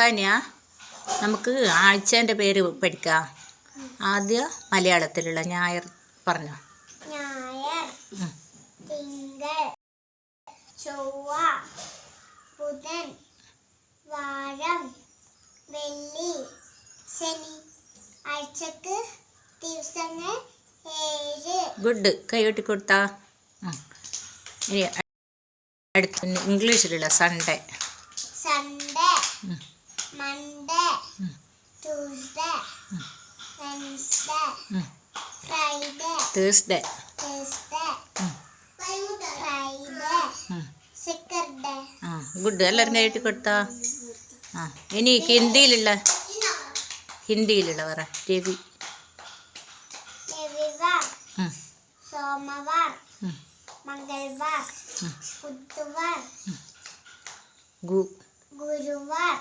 കാന്യ നമുക്ക് ആഴ്ചേന്റെ പേര് പഠിക്കാം. ആദ്യ മലയാളത്തിലുള്ള ഞായർ പറഞ്ഞു. ഞായർ തിങ്കൾ ചൊവ്വ ബുധൻ വാരം വെള്ളി ശനി. ആഴ്ചക്ക് ദിവസങ്ങൾ ഏഴ്. ഗുഡ്. കൈകൊട്ടി കൊടുത്താ. ഇനി അടുത്ത ഇംഗ്ലീഷിലുള്ള Sunday. Sunday. Monday. Tuesday Wednesday. Friday Thursday Thursday Friday ഉം. ആ ഗുഡ്. എല്ലാവരും കൈകൊട്ടി കൊടുത്താ? ആ ഇനി ഹിന്ദിയിലുള്ള ഹിന്ദിയിലുള്ള പറ. രവി. സോമവാർ. മംഗൾവാർ ബുധവാർ ഗുരുവാർ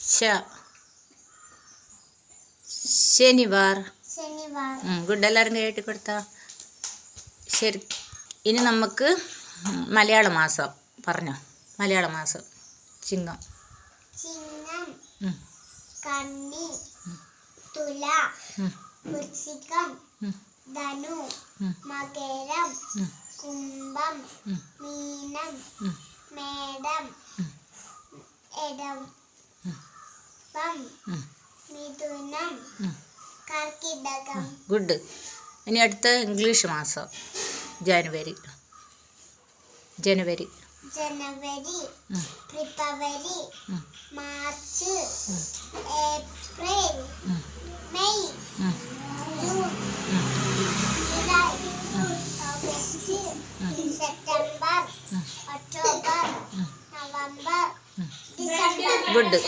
ശ. ശനിവാർ. ഗുഡ് എല്ലാവരും കേട്ടി കൊടുത്ത. ശരി ഇനി നമുക്ക് മലയാള മാസം പറഞ്ഞോ? മലയാള മാസം. ചിങ്ങം. ചിങ്ങം. തുല. വൃശ്ചികം. ധനു മകരം. കുംഭം മീനം മേടം ഇടം എടം ഉം. പം ഉം. മിഥുനം കർക്കിടകം. ഗുഡ് ഇനി അടുത്ത ഇംഗ്ലീഷ് മാസം. ജനുവരി. ജനുവരി. ജനുവരി ഫെബ്രുവരി March. April good.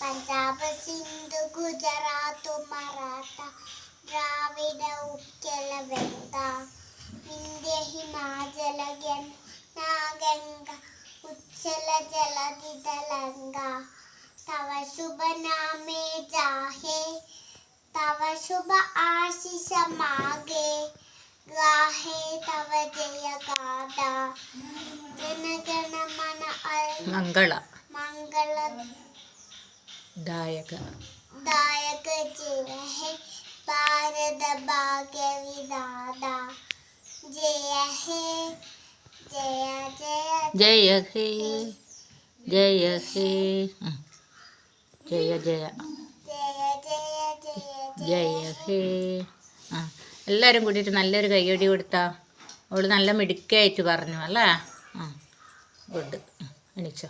Punjab Sindhu Gujarat Maratha Dravida Utkala വെത്ത ഇന്ത്യ ഹിമാചല നാഗംഗ ഉച്ചല ജലതിതലങ്ക തവ ശുഭനാമേ ജാഹേ തവ ശുഭ ആശിഷമാകേ മംഗള. മംഗളദായക ദായക. ഭാരത ഭാഗ്യ വിദാത ജയ ഹേ ജയ ജയ ജയ ഹേ. ജയ ജയ. ജയ ജയ ജയ ജയ ജയ ഹേ. ആ. എല്ലാവരും കൂടിയിട്ട് നല്ലൊരു കയ്യൊടി കൊടുത്താ. അവൾ നല്ല മിടുക്കായിട്ട് പറഞ്ഞു അല്ലേ? ആ ഗുഡ്. എണീച്ചോ.